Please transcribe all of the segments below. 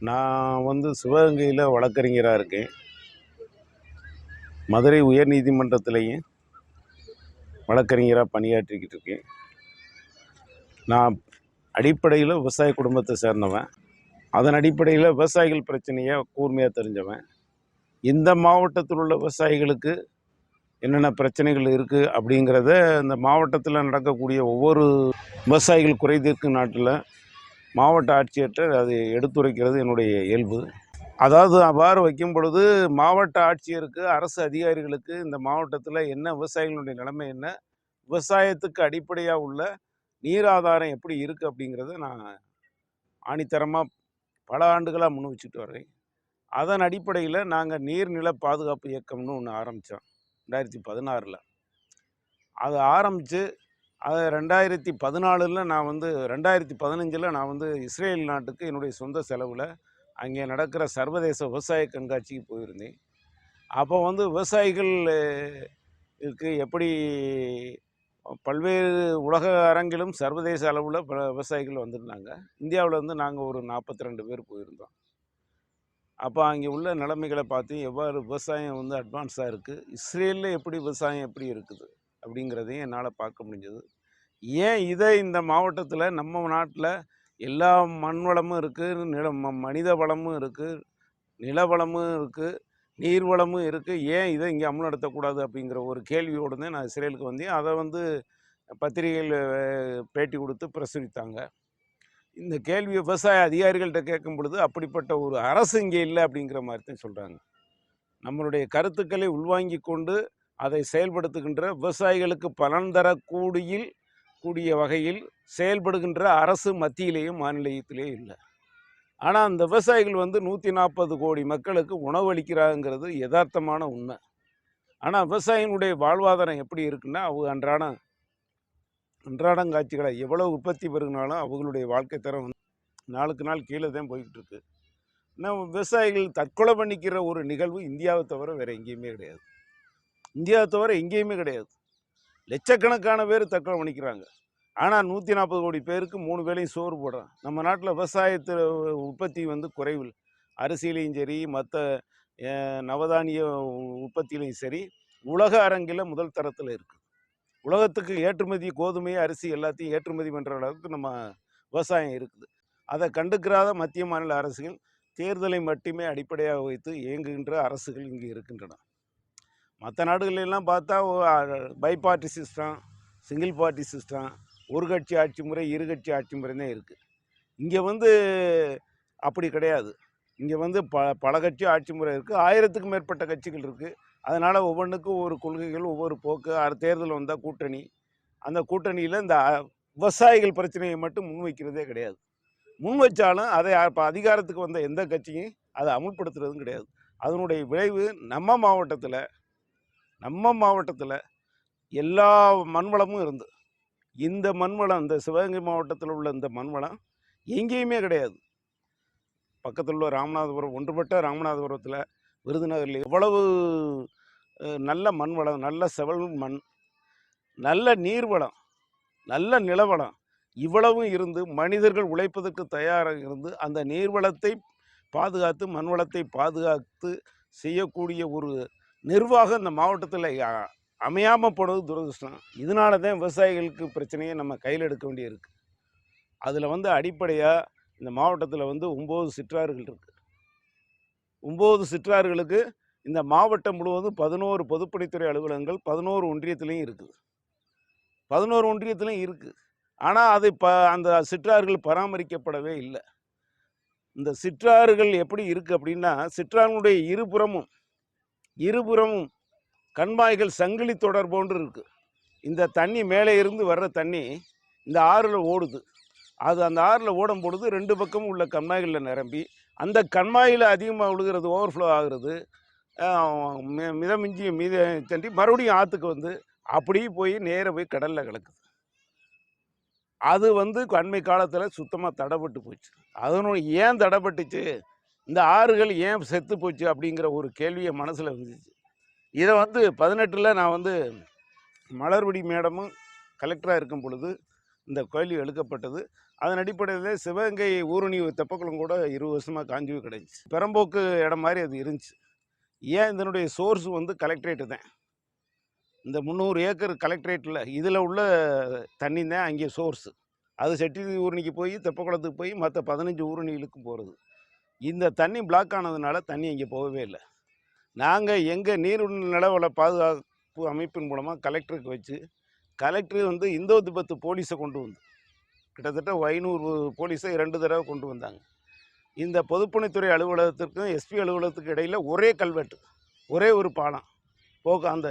நான் வந்து சிவகங்கையில் வழக்கறிஞராக இருக்கேன். மதுரை உயர்நீதிமன்றத்திலையும் வழக்கறிஞராக பணியாற்றிக்கிட்டு இருக்கேன். நான் அடிப்படையில் விவசாய குடும்பத்தை சேர்ந்தவன். அதன் அடிப்படையில் விவசாயிகள் பிரச்சனையை கூர்மையாக தெரிஞ்சவன். இந்த மாவட்டத்தில் உள்ள விவசாயிகளுக்கு என்னென்ன பிரச்சனைகள் இருக்குது அப்படிங்கிறத இந்த மாவட்டத்தில் நடக்கக்கூடிய ஒவ்வொரு விவசாயிகள் குறைதீர்க்கும் நாட்டில் மாவட்ட ஆட்சியர்கிட்ட அது எடுத்துரைக்கிறது என்னுடைய இயல்பு. அதாவது அவ்வாறு வைக்கும் பொழுது மாவட்ட ஆட்சியருக்கு அரசு அதிகாரிகளுக்கு இந்த மாவட்டத்தில் என்ன விவசாயிகளுடைய நிலைமை என்ன விவசாயத்துக்கு அடிப்படையாக உள்ள நீர் ஆதாரம் எப்படி இருக்குது அப்படிங்கிறத நான் ஆணித்தரமாக பல ஆண்டுகளாக முன் வச்சுட்டு வர்றேன். அதன் அடிப்படையில் நாங்கள் நீர்நில பாதுகாப்பு இயக்கம்னு ஒன்று ஆரம்பித்தோம் ரெண்டாயிரத்தி பதினாறில். அதை ஆரம்பித்து அது ரெண்டாயிரத்தி பதினாலில் நான் வந்து ரெண்டாயிரத்தி பதினஞ்சில் நான் வந்து இஸ்ரேல் நாட்டுக்கு என்னுடைய சொந்த செலவில் அங்கே நடக்கிற சர்வதேச விவசாய கண்காட்சிக்கு போயிருந்தேன். அப்போ வந்து விவசாயிகள் இருக்கு எப்படி பல்வேறு உலக அரங்கிலும் சர்வதேச அளவில் பல விவசாயிகள் வந்திருந்தாங்க. இந்தியாவில் வந்து நாங்கள் ஒரு நாற்பத்தி ரெண்டு பேர் போயிருந்தோம். அப்போ அங்கே உள்ள நிலைமைகளை பார்த்து எவ்வாறு விவசாயம் வந்து அட்வான்ஸாக இருக்குது இஸ்ரேலில் எப்படி விவசாயம் எப்படி இருக்குது அப்படிங்கிறதையும் என்னால் பார்க்க முடிஞ்சது. ஏன் இதை இந்த மாவட்டத்தில் நம்ம நாட்டில் எல்லா மண் வளமும் இருக்குது நில மனித வளமும் இருக்குது நில வளமும் இருக்குது நீர்வளமும் இருக்குது ஏன் இதை இங்கே அமுல்படுத்தக்கூடாது அப்படிங்கிற ஒரு கேள்வியோடு தான் நான் இஸ்ரேலுக்கு வந்தேன். அதை வந்து பத்திரிகையில் பேட்டி கொடுத்து பிரசுரித்தாங்க. இந்த கேள்வி விவசாய அதிகாரிகள்கிட்ட கேட்கும் பொழுது அப்படிப்பட்ட ஒரு அரசு இங்கே இல்லை அப்படிங்கிற மாதிரி தான் சொல்கிறாங்க நம்மளுடைய கருத்துக்களை உள்வாங்கி கொண்டு அதை செயல்படுத்துகின்ற விவசாயிகளுக்கு பலன் தரக்கூடிய கூடிய வகையில் செயல்படுகின்ற அரசு மத்தியிலேயும் மாநிலத்திலேயும் இல்லை. ஆனால் அந்த விவசாயிகள் வந்து நூற்றி நாற்பது கோடி மக்களுக்கு உணவளிக்கிறாங்கிறது யதார்த்தமான உண்மை. ஆனால் விவசாயினுடைய வாழ்வாதாரம் எப்படி இருக்குன்னா அவங்க அன்றாடம் அன்றாடம் காட்சிகளை எவ்வளோ உற்பத்தி பெருகினாலும் அவங்களுடைய வாழ்க்கை தரம் வந்து நாளுக்கு நாள் கீழே தான் போய்கிட்டு இருக்கு. விவசாயிகள் தற்கொலை பண்ணிக்கிற ஒரு நிகழ்வு இந்தியாவை தவிர வேறு எங்கேயுமே கிடையாது. இந்தியாவை தவிர எங்கேயுமே கிடையாது. லட்சக்கணக்கான பேர் தற்கொலை பண்ணிக்கிறாங்க. ஆனால் நூற்றி நாற்பது கோடி பேருக்கு மூணு வேளையும் சோறு போடுறான். நம்ம நாட்டில் விவசாயத்தில் உற்பத்தி வந்து குறைவில் அரிசியிலையும் சரி மற்ற நவதானிய உற்பத்தியிலையும் சரி உலக அரங்கில் முதல் தரத்தில் இருக்குது. உலகத்துக்கு ஏற்றுமதி கோதுமை அரிசி எல்லாத்தையும் ஏற்றுமதி பண்ணுற அளவுக்கு நம்ம விவசாயம் இருக்குது. அதை கண்டுக்கிறாத மத்திய மாநில அரசுகள் தேர்தலை மட்டுமே அடிப்படையாக வைத்து இயங்குகின்ற அரசுகள் இங்கே இருக்கின்றன. மற்ற நாடுகளெல்லாம் பார்த்தா bi party system single party system ஒரு கட்சி ஆட்சி முறை இரு கட்சி ஆட்சி முறை தான் இருக்குது இங்கே வந்து அப்படி கிடையாது. இங்கே வந்து ப பல கட்சி ஆட்சி முறை இருக்குது ஆயிரத்துக்கும் மேற்பட்ட கட்சிகள் இருக்குது அதனால் ஒவ்வொன்றுக்கும் ஒவ்வொரு கொள்கைகள் ஒவ்வொரு போக்கு அறு தேர்தல் வந்தால் கூட்டணி. அந்த கூட்டணியில் இந்த விவசாயிகள் பிரச்சனையை மட்டும் முன்வைக்கிறதே கிடையாது. முன் வச்சாலும் அதை இப்போ அதிகாரத்துக்கு வந்த எந்த கட்சியும் அதை அமுல்படுத்துறதும் கிடையாது. அதனுடைய விளைவு நம்ம மாவட்டத்தில் நம்ம மாவட்டத்தில் எல்லா மண்வளமும் இருந்து. இந்த மண்வளம் இந்த சிவகங்கை மாவட்டத்தில் உள்ள இந்த மண்வளம் எங்கேயுமே கிடையாது. பக்கத்தில் உள்ள ராமநாதபுரம் ஒன்றுபட்ட ராமநாதபுரத்தில் விருதுநகரில் எவ்வளவு நல்ல மண் வளம் நல்ல செவல் மண் நல்ல நீர்வளம் நல்ல நிலவளம் இவ்வளவும் இருந்து மனிதர்கள் உழைப்பதற்கு தயாராக இருந்து அந்த நீர்வளத்தை பாதுகாத்து மண் வளத்தை பாதுகாத்து செய்யக்கூடிய ஒரு நிர்வாகம் இந்த மாவட்டத்தில் அமையாமல் போனது துரதிருஷ்டம். இதனால தான் விவசாயிகளுக்கு பிரச்சனையை நம்ம கையில் எடுக்க வேண்டியிருக்கு. அதில் வந்து அடிப்படையாக இந்த மாவட்டத்தில் வந்து ஒம்பது சிற்றாறுகள் இருக்குது ஒம்பது சிற்றாறுகளுக்கு இந்த மாவட்டம் முழுவதும் பதினோரு பொதுப்பணித்துறை அலுவலகங்கள் பதினோரு ஒன்றியத்துலேயும் இருக்குது. பதினோரு ஒன்றியத்துலேயும் இருக்குது ஆனால் அது ப அந்த சிற்றாறுகள் பராமரிக்கப்படவே இல்லை. இந்த சிற்றாறுகள் எப்படி இருக்குது அப்படின்னா சிற்றாறுடைய இருபுறமும் இருபுறமும் கண்மாய்கள் சங்கிலி தொடர் போன்று இருக்குது இந்த தண்ணி மேலே இருந்து வர்ற தண்ணி இந்த ஆறில் ஓடுது. அது அந்த ஆறில் ஓடும் பொழுது ரெண்டு பக்கமும் உள்ள கண்மாய்களில் நிரம்பி அந்த கண்மாயில் அதிகமாக விழுகிறது ஓவர்ஃப்ளோ ஆகுறது. மிதமிஞ்சி மீத தண்டி மறுபடியும் ஆற்றுக்கு வந்து அப்படியே போய் நேராக போய் கடலில் கிடக்குது அது வந்து அண்மை காலத்தில் சுத்தமாக தடைப்பட்டு போச்சு. அதனுடைய ஏன் தடைப்பட்டுச்சு? இந்த ஆறுகள் ஏன் செத்து போச்சு அப்படிங்கிற ஒரு கேள்வியை மனசில் இருந்துச்சு. இதை வந்து பதினெட்டில் நான் வந்து மலர்விடி மேடமும் கலெக்டராக இருக்கும் பொழுது இந்த கோயில் எழுக்கப்பட்டது அதன் அடிப்படையில் சிவகங்கை ஊரணி தெப்பக்குளம் கூட இருபது வருஷமாக காஞ்சிவு கிடைச்சி. கிடந்துச்சு பெரம்போக்கு இடம் மாதிரி அது இருந்துச்சு. ஏன் இதனுடைய சோர்ஸ் வந்து கலெக்டரேட்டு தான்? இந்த முந்நூறு ஏக்கர் கலெக்டரேட்டில் இதில் உள்ள தண்ணி தான் அங்கே சோர்ஸு அது செட்டி ஊரணிக்கு போய் தெப்பக்குளத்துக்கு போய் மற்ற பதினஞ்சு ஊரணிகளுக்கும் போகிறது இந்த தண்ணி பிளாக் ஆனதுனால தண்ணி இங்கே போகவே இல்லை. நாங்கள் எங்கள் நீர் நிலவள பாதுகாப்பு அமைப்பின் மூலமாக கலெக்டருக்கு வச்சு கலெக்டர் வந்து இந்தோ திபத்து போலீஸை கொண்டு வந்து கிட்டத்தட்ட ஐநூறு போலீஸை இரண்டு தடவை கொண்டு வந்தாங்க. இந்த பொதுப்பணித்துறை அலுவலகத்திற்கும் எஸ்பி அலுவலகத்துக்கு இடையில் ஒரே கல்வெட்டு ஒரே ஒரு பாலம். போக அந்த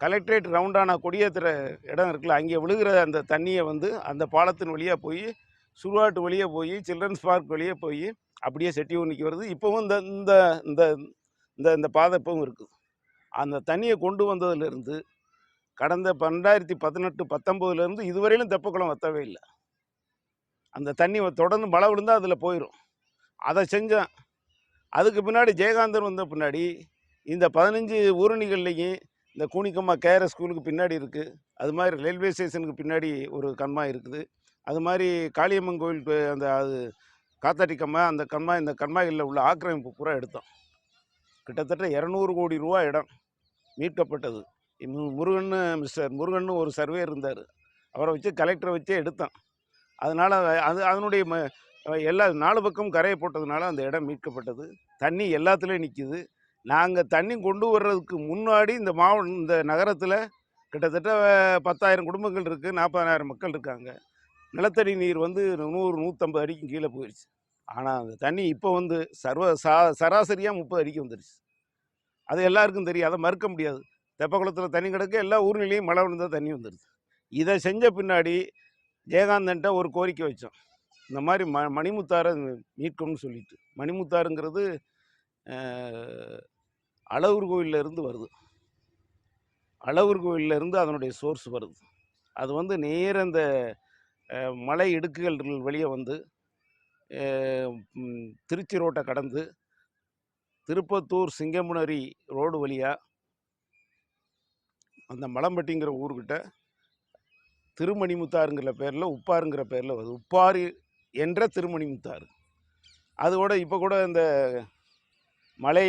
கலெக்டரேட் ரவுண்டான கொடியேற்றுற இடம் இருக்குல்ல அங்கே விழுகிற அந்த தண்ணியை வந்து அந்த பாலத்தின் வழியாக போய் சுடுகாட்டு வழியாக போய் சில்ட்ரன்ஸ் பார்க் வழியாக போய் அப்படியே செட்டி ஒன்றிக்கு வருது. இப்போவும் இந்த இந்த இந்த இந்த இந்த பாதை இப்பவும் இருக்குது அந்த தண்ணியை கொண்டு வந்ததுலேருந்து கடந்த பன்னெண்டாயிரத்தி பதினெட்டு பத்தொம்போதுலேருந்து இதுவரையிலும் தெப்பக்குளம் வத்தவே இல்லை. அந்த தண்ணி தொடர்ந்து மழை விழுந்தால் அதில் போயிடும் அதை செஞ்சேன். அதுக்கு பின்னாடி ஜெயகாந்தன் வந்த பின்னாடி இந்த பதினஞ்சு ஊரணிகள்லேயும் இந்த கூனிக்கம்மா கேர ஸ்கூலுக்கு பின்னாடி இருக்குது அது மாதிரி ரயில்வே ஸ்டேஷனுக்கு பின்னாடி ஒரு கண்மா இருக்குது. அது மாதிரி காளியம்மன் கோயில் அந்த அது காத்தாட்டி கம்மா அந்த கண்மா இந்த கண்மாய்களில் உள்ள ஆக்கிரமிப்பு பூரா எடுத்தோம். கிட்டத்தட்ட இரநூறு கோடி ரூபா இடம் மீட்கப்பட்டது. முருகன் மிஸ்டர் முருகன் ஒரு சர்வே இருந்தார். அவரை வச்சு கலெக்டரை வச்சே எடுத்தான். அதனால் அது அதனுடைய ம எல்லா நாலு பக்கம் கரையை போட்டதுனால அந்த இடம் மீட்கப்பட்டது. தண்ணி எல்லாத்துலேயும் நிற்கிது நாங்கள் தண்ணி கொண்டு வர்றதுக்கு முன்னாடி இந்த மாவட்டம் இந்த நகரத்தில் கிட்டத்தட்ட பத்தாயிரம் குடும்பங்கள் இருக்குது நாற்பதாயிரம் மக்கள் இருக்காங்க. நிலத்தடி நீர் வந்து நூறு நூற்றம்பது அடிக்கும் கீழே போயிடுச்சு ஆனால் அந்த தண்ணி இப்போ வந்து சர்வ சா சராசரியாக முப்பது அடிக்கு வந்துடுச்சு அது எல்லாருக்கும் தெரியும். அதை மறுக்க முடியாது. தெப்பக்குளத்தில் தண்ணி கிடக்க எல்லா ஊர்நிலையும் மழை விழுந்தால் தண்ணி வந்துடுது இதை செஞ்ச பின்னாடி ஜெயகாந்தன்ட்ட ஒரு கோரிக்கை வச்சோம். இந்த மாதிரி ம மணிமுத்தாரை மீட்கணும்னு சொல்லிட்டு. மணிமுத்தாருங்கிறது அஹ், கோயிலேருந்து கோயில்ல இருந்து வருது. அழகர் கோயில்ல இருந்து அதனுடைய சோர்ஸ் வருது. அது வந்து நேர அந்த மலை இடுக்குகள் வழியே வந்து திருச்சி ரோட்டை கடந்து திருப்பத்தூர் சிங்கமுனரி ரோடு வழியாக அந்த மலம்பட்டிங்கிற ஊர்கிட்ட திருமணிமுத்தாருங்கிற பேரில் உப்பாருங்கிற பேரில் வருது. உப்பாறு என்ற திருமணிமுத்தாறு. அதோட இப்போ கூட இந்த மலை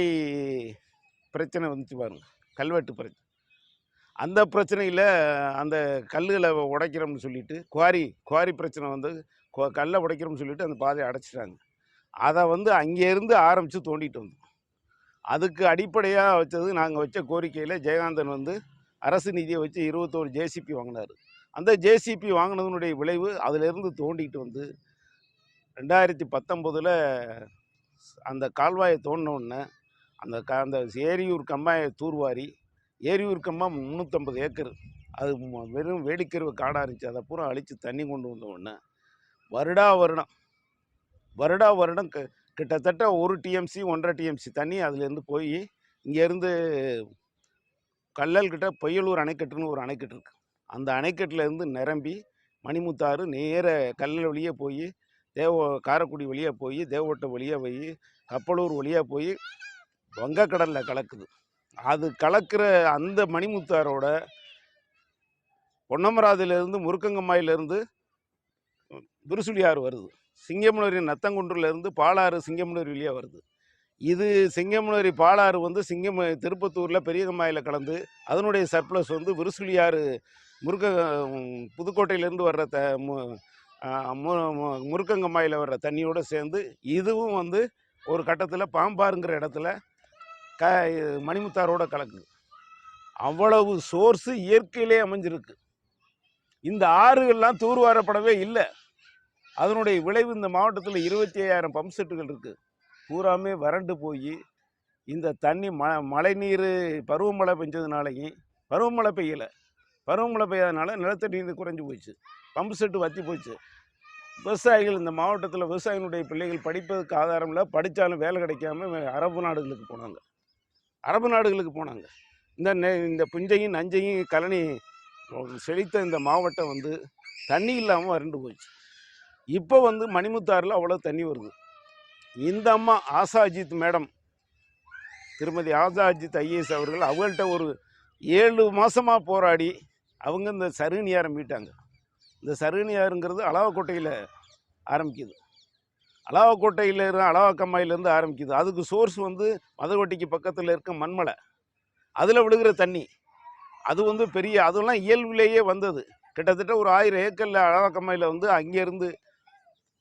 பிரச்சனை வந்துச்சு பாருங்க. கல்வெட்டு பிரச்சனை அந்த பிரச்சனையில் அந்த கல்லுகளை உடைக்கிறோம்னு சொல்லிட்டு குவாரி குவாரி பிரச்சனை வந்து கல்லை உடைக்கிறோம்னு சொல்லிட்டு அந்த பாதையை அடைச்சிட்டாங்க. அதை வந்து அங்கேருந்து ஆரம்பித்து தோண்டிட்டு வந்தோம். அதுக்கு அடிப்படையாக வச்சது நாங்கள் வச்ச கோரிக்கையில் ஜெயகாந்தன் வந்து அரசு நிதியை வச்சு இருபத்தோரு ஜேசிபி வாங்கினார். அந்த ஜேசிபி வாங்கினதனுடைய விளைவு அதிலிருந்து தோண்டிக்கிட்டு வந்து ரெண்டாயிரத்தி பத்தொம்போதில் அந்த கால்வாயை தோண்டினோடனே அந்த க அந்த ஏரியூர் கம்மாயை தூர்வாரி ஏரியூர் கம்மா முந்நூற்றம்பது ஏக்கர். அது வெறும் வேடிக்கருவு காடாக இருந்துச்சு. அதை பூரா அழித்து தண்ணி கொண்டு வந்த உடனே வருடா வருடம். வருடா வருடம் கிட்டத்தட்ட ஒரு டிஎம்சி ஒன்றரை டிஎம்சி தண்ணி அதுலேருந்து போய் இங்கேருந்து கல்லல்கிட்ட பொய்யலூர் அணைக்கட்டுன்னு ஒரு அணைக்கட்டு இருக்குது அந்த அணைக்கட்டிலேருந்து நிரம்பி மணிமுத்தாறு நேர கல்லல் வழியே போய் தேவ காரைக்குடி வழியாக போய் தேவோட்டை வழியாக போய் கப்பலூர் வழியாக போய் வங்கக்கடலில் கலக்குது. அது கலக்கிற அந்த மணிமுத்தாரோட பொன்னமராதிலிருந்து முருக்கங்கம்மாயிலிருந்து விருசுலியாறு வருது. சிங்கமுனரி நத்தங்குன்றுலேருந்து பாலாறு சிங்கமுனரி வழியாக வருது. இது சிங்கமுனரி பாலாறு வந்து சிங்கம் திருப்பத்தூரில் பெரியகம்மாயில் கலந்து அதனுடைய சர்ப்ளஸ் வந்து விருசுலியாறு முருக புதுக்கோட்டையிலேருந்து வர்ற த மு முருக்கங்கம்மாயில் வர்ற தண்ணியோடு சேர்ந்து இதுவும் வந்து ஒரு கட்டத்தில் பாம்பாருங்கிற இடத்துல க மணிமுத்தாரோட கலக்குது. அவ்வளவு சோர்ஸு இயற்கையிலே அமைஞ்சிருக்கு. இந்த ஆறுகள்லாம் தூர்வாரப்படவே இல்லை. அதனுடைய விளைவு இந்த மாவட்டத்தில் இருபத்தி ஐயாயிரம் பம்ப் செட்டுகள் இருக்குது பூராமே வறண்டு போய் இந்த தண்ணி ம மழை நீர் பருவமழை பெஞ்சதுனாலையும் பருவமழை பெய்யலை. பருவமழை பெய்யாதனால நிலத்தடி நீர் குறைஞ்சி போச்சு. பம்பு செட்டு வற்றி போச்சு. விவசாயிகள் இந்த மாவட்டத்தில் விவசாயினுடைய பிள்ளைகள் படிப்பதற்கு ஆதாரம் இல்லை படித்தாலும் வேலை கிடைக்காம அரபு நாடுகளுக்கு போனாங்க. அரபு நாடுகளுக்கு போனாங்க. இந்த நெ- இந்த புஞ்சையும் நஞ்சையும் கழனி செழித்த இந்த மாவட்டம் வந்து தண்ணி இல்லாமல் வறண்டு போச்சு. இப்போ வந்து மணிமுத்தாறில் அவ்வளோ தண்ணி வருது. இந்த அம்மா ஆசா அஜித் மேடம் திருமதி ஆசா அஜித் ஐஏஎஸ் அவர்கள் அவங்கள்ட்ட ஒரு ஏழு மாதமாக போராடி அவங்க இந்த சருணியாரை மீட்டாங்க. இந்த சருணியாருங்கிறது அலாவக்கோட்டையில் ஆரம்பிக்குது. அலாவக்கோட்டையில் இருக்க அலாவக்கம்மாயிலேருந்து ஆரம்பிக்குது. அதுக்கு சோர்ஸ் வந்து மதவட்டிக்கு பக்கத்தில் இருக்க மண்மலை. அதில் விழுகிற தண்ணி. அது வந்து பெரிய அதெல்லாம் இயல்பிலேயே வந்தது. கிட்டத்தட்ட ஒரு ஆயிரம் ஏக்கரில் அழகம்மையில் வந்து அங்கேருந்து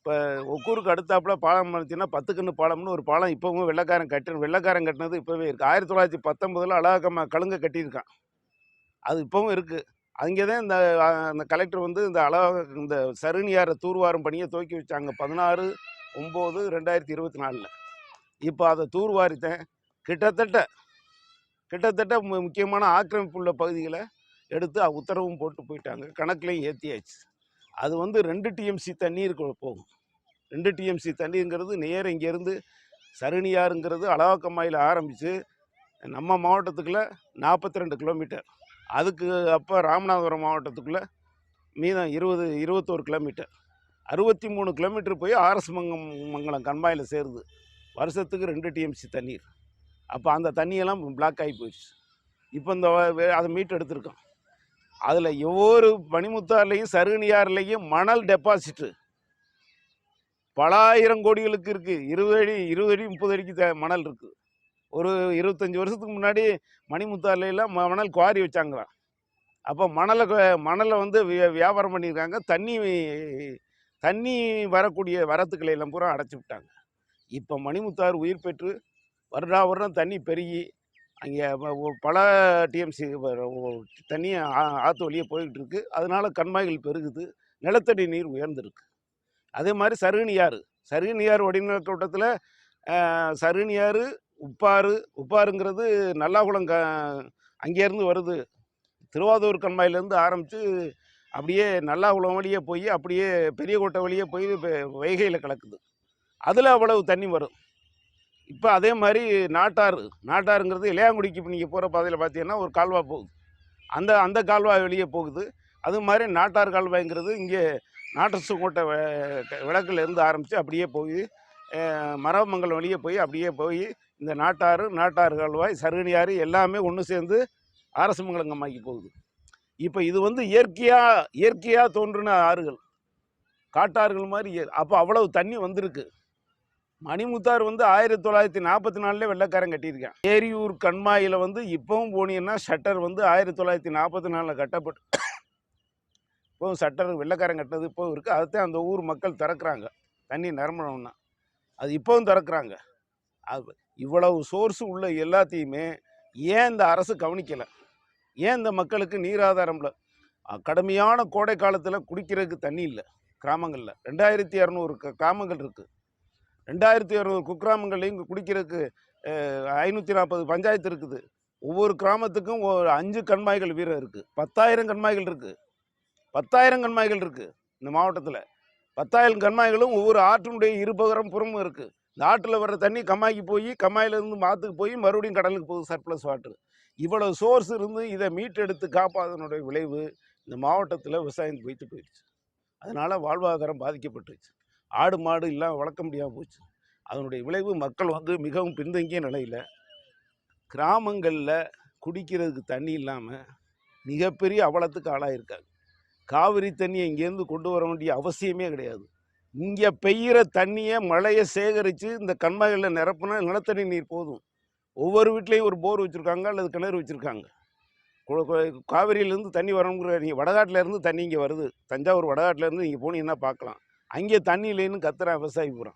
இப்போ ஒக்கூருக்கு அடுத்தாப்புல பாலம் பார்த்தீங்கன்னா பத்துக்கண்ணு பாலம்னு ஒரு பாலம் இப்போவும் வெள்ளைக்காரன் கட்டி வெள்ளக்காரன் கட்டினது இப்போவே இருக்குது ஆயிரத்தி தொள்ளாயிரத்தி பத்தொம்பதில் அழகம்மா கழுங்க கட்டியிருக்கான். அது இப்போவும் இருக்குது அங்கே தான் இந்த அந்த கலெக்டர் வந்து இந்த அழக இந்த சருணியாரை தூர்வாரும் பணியை துவக்கி வச்சாங்க. பதினாறு ஒம்பது ரெண்டாயிரத்தி இருபத்தி நாலில். இப்போ அதை தூர்வாரித்தேன். கிட்டத்தட்ட கிட்டத்தட்ட முக்கியமான ஆக்கிரமிப்பு உள்ள பகுதிகளை எடுத்து உத்தரவும் போட்டு போயிட்டாங்க. கணக்குலையும் ஏற்றியாச்சு அது வந்து ரெண்டு டிஎம்சி தண்ணீர் போகும். ரெண்டு டிஎம்சி தண்ணீருங்கிறது நேர் இங்கேருந்து சருணியாருங்கிறது அழகம்மாயில் ஆரம்பித்து நம்ம மாவட்டத்துக்குள்ளே நாற்பத்தி ரெண்டு கிலோமீட்டர். அதுக்கு அப்போ ராமநாதபுரம் மாவட்டத்துக்குள்ளே மீதம் இருபது இருபத்தோரு கிலோமீட்டர். அறுபத்தி மூணு கிலோமீட்டர் போய் ஆர்எஸ் மங்கம் மங்கலம் கண்மாயில் சேருது. வருஷத்துக்கு ரெண்டு டிஎம்சி தண்ணீர். அப்போ அந்த தண்ணியெல்லாம் பிளாக் ஆகி போயிடுச்சு. இப்போ இந்த வே- அதை மீட்டு எடுத்திருக்கோம் அதில் ஒவ்வொரு மணிமுத்தார்லேயும் சருகணியார்லேயும் மணல் டெபாசிட்டு பல ஆயிரம் கோடிகளுக்கு இருக்குது இருபது அடி இருபது அடி முப்பது அடிக்கு த மணல் இருக்குது ஒரு இருபத்தஞ்சி வருஷத்துக்கு முன்னாடி மணிமுத்தார்லாம் ம- மணல் குவாரி வச்சாங்களாம். அப்போ மணலை மணலை வந்து வியா- வியாபாரம் பண்ணியிருக்காங்க. தண்ணி தண்ணி வரக்கூடிய வரத்துக்களை எல்லாம் பூரா அடைச்சி விட்டாங்க. இப்போ மணிமுத்தார் உயிர் பெற்று வருடா வருடம் தண்ணி பெருகி அங்கே பல டிஎம்சி தண்ணி ஆ- ஆற்று வழியே போய்கிட்டு இருக்குது அதனால் கண்மாய்கள் பெருகுது. நிலத்தடி நீர் உயர்ந்திருக்கு. அதே மாதிரி சருகணியாறு சருகணியாறு வடிநில தோட்டத்தில் சருகணியாறு உப்பாறு உப்பாறுங்கிறது நல்லாகுளம் க அங்கேருந்து வருது. திருவாதூர் கண்மாயிலேருந்து ஆரம்பித்து அப்படியே நல்லாகுளம் வழியே போய் அப்படியே பெரியகோட்டை வழியே போய் வைகையில் கலக்குது. அதில் அவ்வளவு தண்ணி வரும். இப்போ அதே மாதிரி நாட்டாறு நாட்டாருங்கிறது இளையாங்குடிக்கு இப்போ நீங்கள் போகிற பாதையில் பார்த்தீங்கன்னா ஒரு கால்வாய் போகுது. அந்த அந்த கால்வாய் வெளியே போகுது. அது மாதிரி நாட்டார் கால்வாய்ங்கிறது இங்கே நாட்டசுக்கோட்டை விளக்குல இருந்து ஆரம்பித்து அப்படியே போய் அஹ், மரமங்கலம் வழியே போய் அப்படியே போய் இந்த நாட்டாறு நாட்டாறு கால்வாய் சருகணியாறு எல்லாமே ஒன்று சேர்ந்து அரசமங்கலங்கம்மாய்க்கு போகுது. இப்போ இது வந்து இயற்கையாக இயற்கையாக தோன்றின ஆறுகள். காட்டாறுகள் மாதிரி அப்போ அவ்வளவு தண்ணி வந்திருக்கு. மணிமுத்தார் வந்து ஆயிரத்தி தொள்ளாயிரத்தி நாற்பத்தி நாலுல வெள்ளக்காரன் கட்டியிருக்கேன். ஏரியூர் கண்மாயில் வந்து இப்போவும் போனீங்கன்னா ஷட்டர் வந்து ஆயிரத்தி தொள்ளாயிரத்தி நாற்பத்தி நாலில் கட்டப்பட்டு இப்போவும் ஷட்டர் வெள்ளைக்காரன் கட்டினது இப்போவும் இருக்குது அதைத்தான் அந்த ஊர் மக்கள் திறக்கிறாங்க. தண்ணி நிரம்பணும்னா. அது இப்போவும் திறக்கிறாங்க. அது இவ்வளவு சோர்ஸ் உள்ள எல்லாத்தையுமே ஏன் இந்த அரசு கவனிக்கலை? ஏன் இந்த மக்களுக்கு நீராதாரம் இல்லை? கடுமையான கோடை காலத்தில் குடிக்கிறதுக்கு தண்ணி இல்லை. கிராமங்களில். ரெண்டாயிரத்தி இரநூறு கிராமங்கள் இருக்குது ரெண்டாயிரத்தி இரநூறு குக்கிராமங்கள்லையும் இங்கே குடிக்கிறதுக்கு ஐநூற்றி நாற்பது பஞ்சாயத்து இருக்குது. ஒவ்வொரு கிராமத்துக்கும் ஒரு அஞ்சு கண்மாய்கள் வீரம் இருக்குது பத்தாயிரம் கண்மாய்கள் இருக்குது பத்தாயிரம் கண்மாய்கள் இருக்குது இந்த மாவட்டத்தில். பத்தாயிரம் கண்மாய்களும் ஒவ்வொரு ஆற்றினுடைய இருபகரம் புறமும் இருக்குது இந்த ஆற்றில் வர்ற தண்ணி கம்மாய்க்கு போய் கம்மாயிலேருந்து மாற்றுக்கு போய் மறுபடியும் கடலுக்கு போகுது சர்ப்ளஸ் வாட்டர் இவ்வளோ சோர்ஸ் இருந்து இதை மீட்டெடுத்து காப்பாதனுடைய விளைவு இந்த மாவட்டத்தில் விவசாயம் போயிட்டு போயிடுச்சு. அதனால் வாழ்வாதாரம் பாதிக்கப்பட்டுருச்சு. ஆடு மாடு இல்லாமல் வளர்க்க முடியாமல் போச்சு. அதனுடைய விளைவு மக்கள் வந்து மிகவும் பின்தங்கிய நிலையில் கிராமங்களில் குடிக்கிறதுக்கு தண்ணி இல்லாமல் மிகப்பெரிய அவலத்துக்கு ஆளாயிருக்காங்க. காவிரி தண்ணியை இங்கேருந்து கொண்டு வர வேண்டிய அவசியமே கிடையாது. இங்கே பெய்கிற தண்ணியை மழையை சேகரித்து இந்த கண்மாய்களில் நிரப்புனா நிலத்தடி நீர் போதும். ஒவ்வொரு வீட்லேயும் ஒரு போர் வச்சுருக்காங்க அல்லது கிணறு வச்சுருக்காங்க. காவிரியிலேருந்து தண்ணி வரணுங்கிற நீங்கள் வடகாட்டிலேருந்து தண்ணி இங்கே வருது. தஞ்சாவூர் வடகாட்டிலேருந்து நீங்கள் போனீங்கன்னா பார்க்கலாம். அங்கே தண்ணி இல்லைன்னு கத்துறான் விவசாயி பூரா.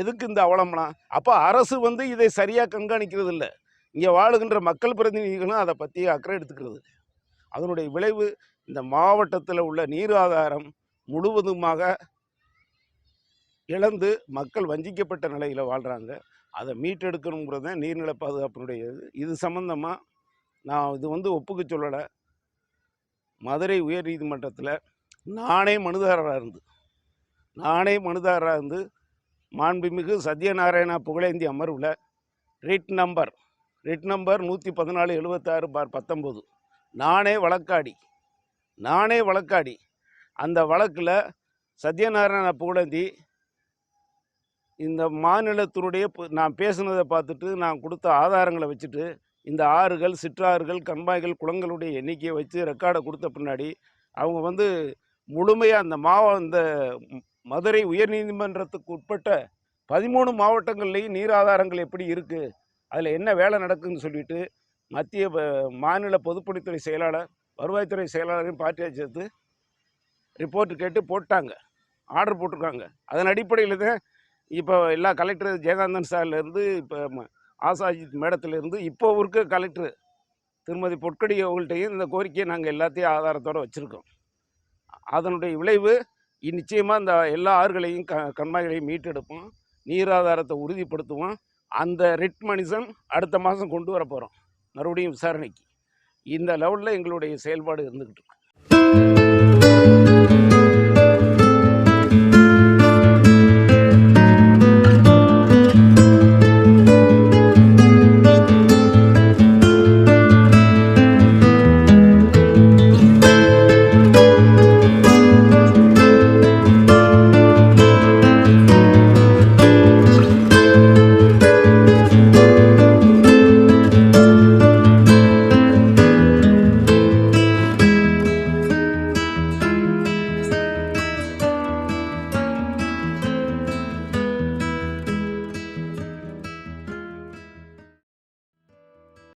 எதுக்கு இந்த அவலம்லாம் அப்போ அரசு வந்து இதை சரியாக கண்காணிக்கிறது இல்லை இங்கே வாழுகின்ற மக்கள் பிரதிநிதிகளும் அதை பற்றி அக்கறை எடுத்துக்கிறது. அதனுடைய விளைவு இந்த மாவட்டத்தில் உள்ள நீர் ஆதாரம் முழுவதுமாக இழந்து மக்கள் வஞ்சிக்கப்பட்ட நிலையில் வாழ்கிறாங்க அதை மீட்டெடுக்கணுங்கிறது தான் நீர்நிலை பாதுகாப்பினுடைய இது இது சம்மந்தமாக நான் இது வந்து ஒப்புக்க சொல்லலை. மதுரை உயர் நீதிமன்றத்தில் நானே மனுதாரராக இருந்து. நானே மனுதாராக இருந்து மாண்புமிகு சத்யநாராயணா புகழேந்தி அமர்வில் ரிட் நம்பர் ரிட் நம்பர் நூற்றி பதினாலு எழுபத்தாறு பார் பத்தொம்போது. நானே வழக்காடி நானே வழக்காடி. அந்த வழக்கில் சத்யநாராயண புகழேந்தி இந்த மாநிலத்தினுடைய நான் பேசுனதை பார்த்துட்டு நான் கொடுத்த ஆதாரங்களை வச்சுட்டு இந்த ஆறுகள் சிற்றாறுகள் கண்மாய்கள் குளங்களுடைய எண்ணிக்கையை வச்சு ரெக்கார்டை கொடுத்த பின்னாடி அவங்க வந்து முழுமையாக அந்த மாவ இந்த மதுரை உயர்நீதிமன்றத்துக்கு உட்பட்ட பதிமூணு மாவட்டங்கள்லேயும் நீர் ஆதாரங்கள் எப்படி இருக்குது அதில் என்ன வேலை நடக்குதுன்னு சொல்லிட்டு மத்திய மாநில பொதுப்பணித்துறை செயலாளர் வருவாய்த்துறை செயலாளரையும் பார்ட்டியாக சேர்த்து ரிப்போர்ட் கேட்டு போட்டாங்க. ஆர்டர் போட்டிருக்காங்க. அதன் அடிப்படையில் தான் இப்போ எல்லா கலெக்டர் ஜெயகாந்தன் சார்லேருந்து இப்போ ம- ஆசாஜித் மேடத்துலேருந்து இப்போ இருக்க கலெக்டர் திருமதி பொற்கடி அவங்கள்ட்டையும் இந்த கோரிக்கையை நாங்கள் எல்லாத்தையும் ஆதாரத்தோடு வச்சுருக்கோம். அதனுடைய விளைவு நிச்சயமாக இந்த எல்லா ஆறுகளையும் க கண்மாய்களையும் மீட்டெடுப்போம். நீராதாரத்தை உறுதிப்படுத்துவோம். அந்த ரிட் மனிதன் அடுத்த மாதம் கொண்டு வர போகிறோம் மறுபடியும் விசாரணைக்கு. இந்த லெவலில் எங்களுடைய செயல்பாடு இருந்துக்கிட்டு இருக்கு.